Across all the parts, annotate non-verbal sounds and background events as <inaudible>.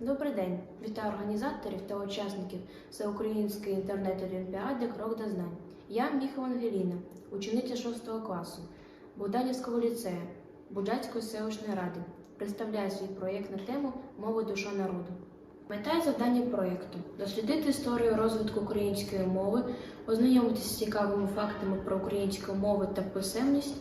Добрий день! Вітаю організаторів та учасників Всеукраїнської інтернет-олімпіади Крок до знань. Я Міхова Ангеліна, учениця 6 класу Богданівського ліцею Буджацької селищної ради. Представляю свій проєкт на тему Мова душа народу. Мета і завдання проєкту дослідити історію розвитку української мови, ознайомитися з цікавими фактами про українську мову та писемність,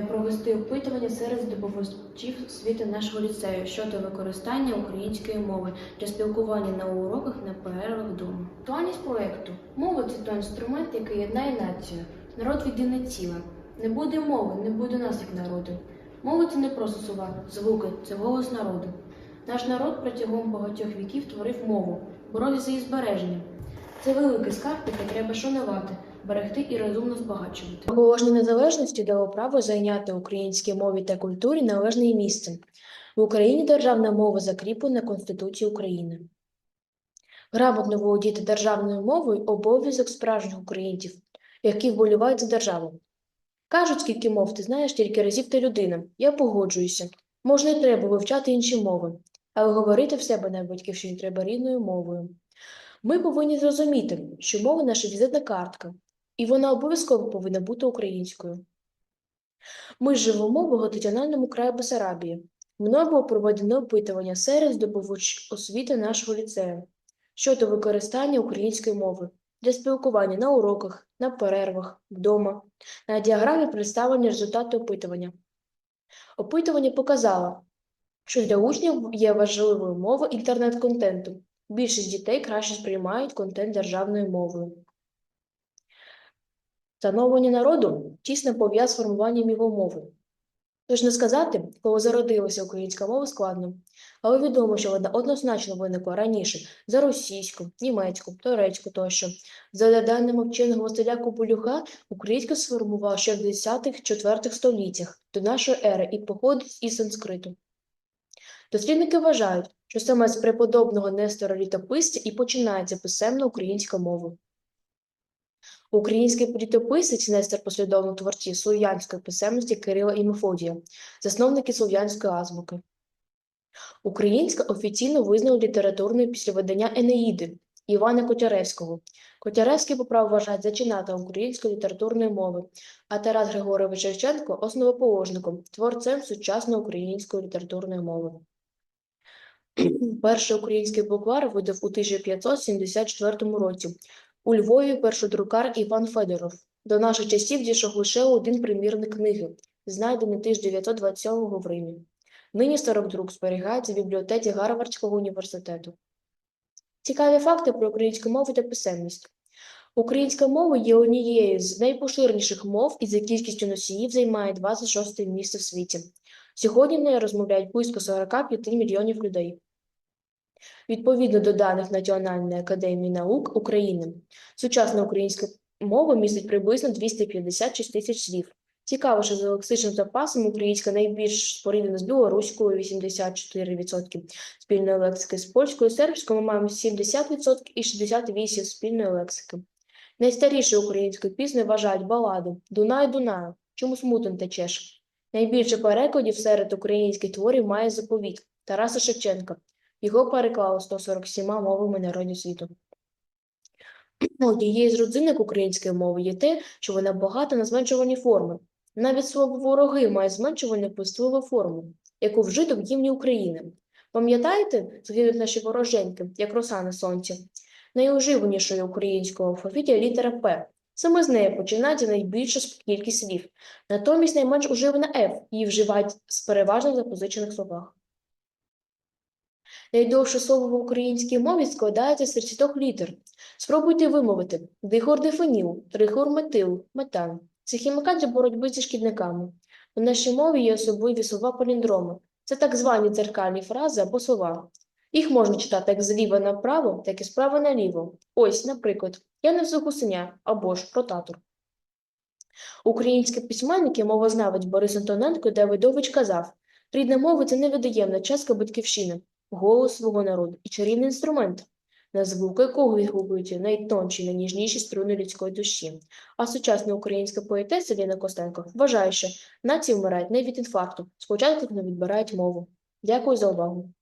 провести опитування серед здобувачів світу нашого ліцею щодо використання української мови для спілкування на уроках на перервах вдома. Актуальність проєкту мова це той інструмент, який єднає націю. Народ єдине ціле. Не буде мови, не буде нас як народу. Мова це не просто слова, звуки, це голос народу. Наш народ протягом багатьох віків творив мову, боровся за її збереження. Це великий скарб, який треба шанувати, берегти і розумно збагачувати. Оголошення незалежності дало право зайняти українській мові та культурі належне місце. В Україні державна мова закріплена Конституцією України. Грамотно володіти державною мовою обов'язок справжніх українців, які вболівають за державу. Кажуть, скільки мов ти знаєш, тільки разів ти людина. Я погоджуюся. Можна і треба вивчати інші мови, але говорити в себе на батьківщині треба рідною мовою. Ми повинні зрозуміти, що мова наша візитна картка, і вона обов'язково повинна бути українською. Ми живемо в багатонаціональному краї Бесарабії. Мною було проведено опитування серед здобувач освіти нашого ліцею щодо використання української мови для спілкування на уроках, на перервах, вдома. На діаграмі представлені результати опитування. Опитування показало, що для учнів є важливою мова інтернет-контенту. Більшість дітей краще сприймають контент державною мовою. Становлення народу тісно пов'язане з формуванням його мови. Тож не сказати, коли зародилася українська мова складно, але відомо, що вона однозначно виникла раніше за російську, німецьку, турецьку тощо. За даними вченого Василя Коболюха, українська сформувала ще в 10-4 століттях до нашої ери і походить із санскриту. Дослідники вважають, що саме з преподобного Нестора літописця і починається писемна українська мова. Український літописець Нестор послідовно творців слов'янської писемності Кирила і Мефодія, засновники слов'янської азбуки. Українська офіційно визнала літературною після видання Енеїди Івана Котяревського. Котяревський по праву вважають зачинателем української літературної мови, а Тарас Григорович Шевченко основоположником, творцем сучасної української літературної мови. <clears throat> Перший український буквар видав у 1574 році. У Львові першодрукар Іван Федоров. До наших часів дійшов лише один примірник книги, знайдений 1927 в Римі. Нині старок друк зберігається в бібліотеці Гарвардського університету. Цікаві факти про українську мову та писемність. Українська мова є однією з найпоширеніших мов і за кількістю носіїв займає 26 місце в світі. Сьогодні нею розмовляють близько 45 мільйонів людей. Відповідно до даних Національної академії наук України, сучасна українська мова містить приблизно 256 тисяч слів. Цікаво, що за лексичним запасом українська найбільш споріднена з білоруською 84%, спільної лексики з польською, сербською ми маємо 70% і 68% спільної лексики. Найстарішою українською піснею вважають баладу Дунай Дунаю, чому смутен течеш. Найбільше перекладів серед українських творів має заповіт Тараса Шевченка. Його переклали 147 мовами народів світу. Однією з родзинок української мови є те, що вона багата на зменшувані форми. Навіть слово вороги має зменшувальну пустову форму, яку вжито в гімні України. Пам'ятаєте, згадують наші вороженьки, як роса на сонці? Найуживанішою українського алфавіті літера П. Саме з неї починається найбільша кількість слів. Натомість найменш уживана Ф, її вживають з переважно запозичених словах. Найдовше слово в українській мові складається з 30 літер. Спробуйте вимовити дихордифеніл, трихорметил, метан. Це хімікат для боротьби зі шкідниками. У нашій мові є особливі слова поліндроми. Це так звані дзеркальні фрази або слова. Їх можна читати як зліва направо, так і справа наліво. Ось, наприклад, я несу гусеня або ж ротатор. Українські письменники, мовознавець Борис Антоненко Давидович казав, рідна мова – це невід'ємна частка батьківщини, голос свого народу і чарівний інструмент, на звуки якого відгукуються найтонші, найніжніші струни людської душі. А сучасна українська поетеса Ліна Костенко вважає, що нації вмирають не від інфаркту, спочатку не відбирають мову. Дякую за увагу.